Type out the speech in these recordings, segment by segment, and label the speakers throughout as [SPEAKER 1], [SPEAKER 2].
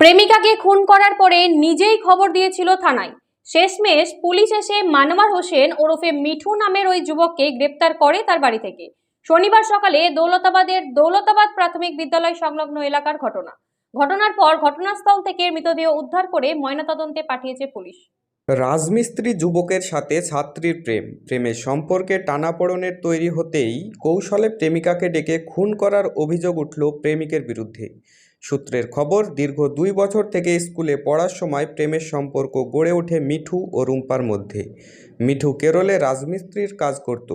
[SPEAKER 1] প্রেমিকাকে খুন করার পরে নিজেই খবর দিয়েছিল থানায়। শেষমেশ পুলিশ এসে মানমার হোসেন ওরফে মিঠু নামের ওই যুবককে গ্রেপ্তার করে তার বাড়ি থেকে। শনিবার সকালে দৌলতাবাদের দৌলতাবাদ প্রাথমিক বিদ্যালয় সংলগ্ন এলাকার ঘটনা। ঘটনার পর ঘটনাস্থল থেকে মৃতদেহ উদ্ধার করে ময়নাতদন্তে পাঠিয়েছে পুলিশ।
[SPEAKER 2] রাজমিস্ত্রি যুবকের সাথে ছাত্রীর প্রেম। প্রেমের সম্পর্কে টানাপোড়েনের তৈরি হতেই কৌশলে প্রেমিকাকে ডেকে খুন করার অভিযোগ উঠল প্রেমিকের বিরুদ্ধে। সূত্রের খবর, দীর্ঘ দুই বছর থেকে স্কুলে পড়ার সময় প্রেমের সম্পর্ক গড়ে ওঠে মিঠু ও রুম্পার মধ্যে। মিঠু কেরলে রাজমিস্ত্রির কাজ করত।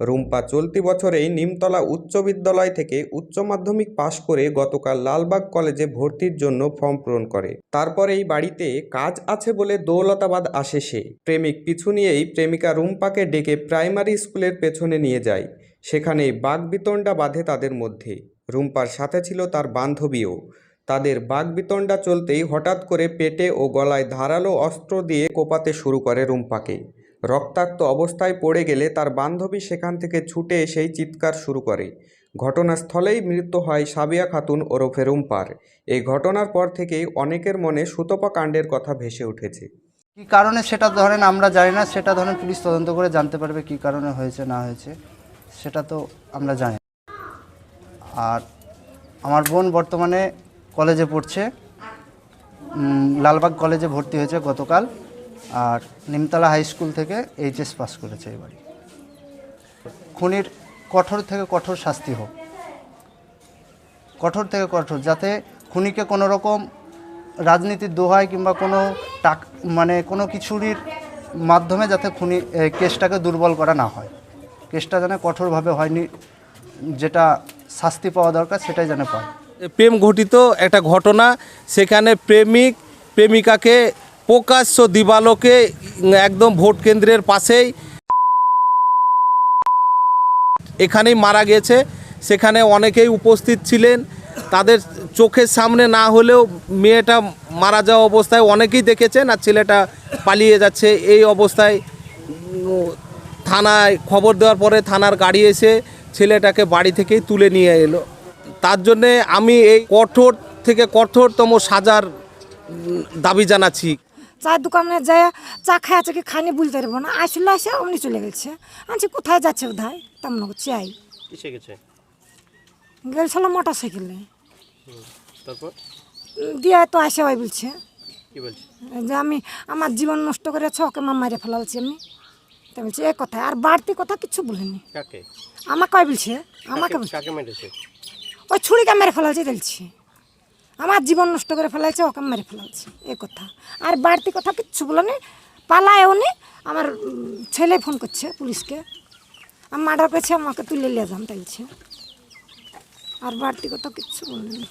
[SPEAKER 2] রুম্পা চলতি বছরেই নিমতলা উচ্চ বিদ্যালয় থেকে উচ্চ মাধ্যমিক পাশ করে গতকাল লালবাগ কলেজে ভর্তির জন্য ফর্ম পূরণ করে। তারপরেই বাড়িতে কাজ আছে বলে দৌলতাবাদ আসে সে। প্রেমিক পিছু নিয়েই প্রেমিকা রুম্পাকে ডেকে প্রাইমারি স্কুলের পেছনে নিয়ে যায়। সেখানেই বাগবিতণ্ডা বাঁধে তাদের মধ্যে। রুম্পার সাথে ছিল তার বান্ধবীও। তাদের বাগবিতণ্ডা চলতেই হঠাৎ করে পেটে ও গলায় ধারালো অস্ত্র দিয়ে কোপাতে শুরু করে রুম্পাকে। রক্তাক্ত অবস্থায় পড়ে গেলে তার বান্ধবী সেখান থেকে ছুটে এসেই চিৎকার শুরু করে। ঘটনাস্থলেই মৃত্যু হয় সাবিয়া খাতুন ওরফে রুম্পার। এই ঘটনার পর থেকেই অনেকের মনে সুতপা কাণ্ডের কথা ভেসে উঠেছে।
[SPEAKER 3] কী কারণে সেটা ধরেন আমরা জানি না, সেটা ধরেন পুলিশ তদন্ত করে জানতে পারবে কী কারণে হয়েছে, না হয়েছে, সেটা তো আমরা জানি। আর আমার বোন বর্তমানে কলেজে পড়ছে। লালবাগ কলেজে ভর্তি হয়েছে গতকাল আর নিমতলা হাই স্কুল থেকে এইচএস পাস করেছে এবারে। খুনির কঠোর থেকে কঠোর শাস্তি হোক। কঠোর থেকে কঠোর, যাতে খুনিকে কোনো রকম রাজনীতির দোহায় কিংবা কোনো টাক মানে কোনো কিছুরির মাধ্যমে যাতে খুনি কেসটাকে দুর্বল করা না হয়। কেসটা যেন কঠোরভাবে হয়নি, যেটা শাস্তি পাওয়া দরকার, সেটাই যেন পায়।
[SPEAKER 4] প্রেম ঘটিত একটা ঘটনা, সেখানে প্রেমিক, প্রেমিকাকে প্রকাশ্য দিবালোকে একদম ভোট কেন্দ্রের পাশেই এখানেই মারা গেছে। সেখানে অনেকেই উপস্থিত ছিলেন। তাদের চোখের সামনে না হলেও মেয়েটা মারা যাওয়া অবস্থায় অনেকেই দেখেছেন আর ছেলেটা পালিয়ে যাচ্ছে। এই অবস্থায় থানায় খবর দেওয়ার পরে থানার গাড়ি এসে ছেলেটাকে বাড়ি থেকেই তুলে নিয়ে এলো। তার জন্যে আমি এই কঠোর থেকে কঠোরতম সাজার দাবি জানাচ্ছি।
[SPEAKER 5] চায়ের দোকানে যায় চা খাই আছে কি খানি বলতে পারব না। আসলে আসে অমনি চলে গেছে। আনছি কোথায় যাচ্ছে বোধহয়? তেমন চাই
[SPEAKER 4] কিসে গেছে?
[SPEAKER 5] গেছিল মোটর সাইকেলে
[SPEAKER 4] তারপর?
[SPEAKER 5] দিয়ে তো আসে ওই বলছে।
[SPEAKER 4] কি বলছে?
[SPEAKER 5] যে আমি আমার জীবন নষ্ট করেছে ওকে মা মারে ফেলালছি আমি। তা বলছে এ কথায় আর বাড়তি কথা কিছু বলিনি।
[SPEAKER 4] কাকে?
[SPEAKER 5] আমাকে কয় বলছে? আমাকে বলছে
[SPEAKER 4] কাকে মেরেছে?
[SPEAKER 5] ওই ছুরিকে মেরে ফেলালছে দিলছি। আমার জীবন নষ্ট করে ফেলাইছে ওকে মেরে ফেলালছে এ কথা। আর বাড়তি কথা কিচ্ছু বলেনি পালায় উনি আমার ছেলে ফোন করছে পুলিশকে। আমি মার্ডার করেছি আমাকে তুলে নিয়ে যান তাইছে আর বাড়তি কথা কিচ্ছু বলেনি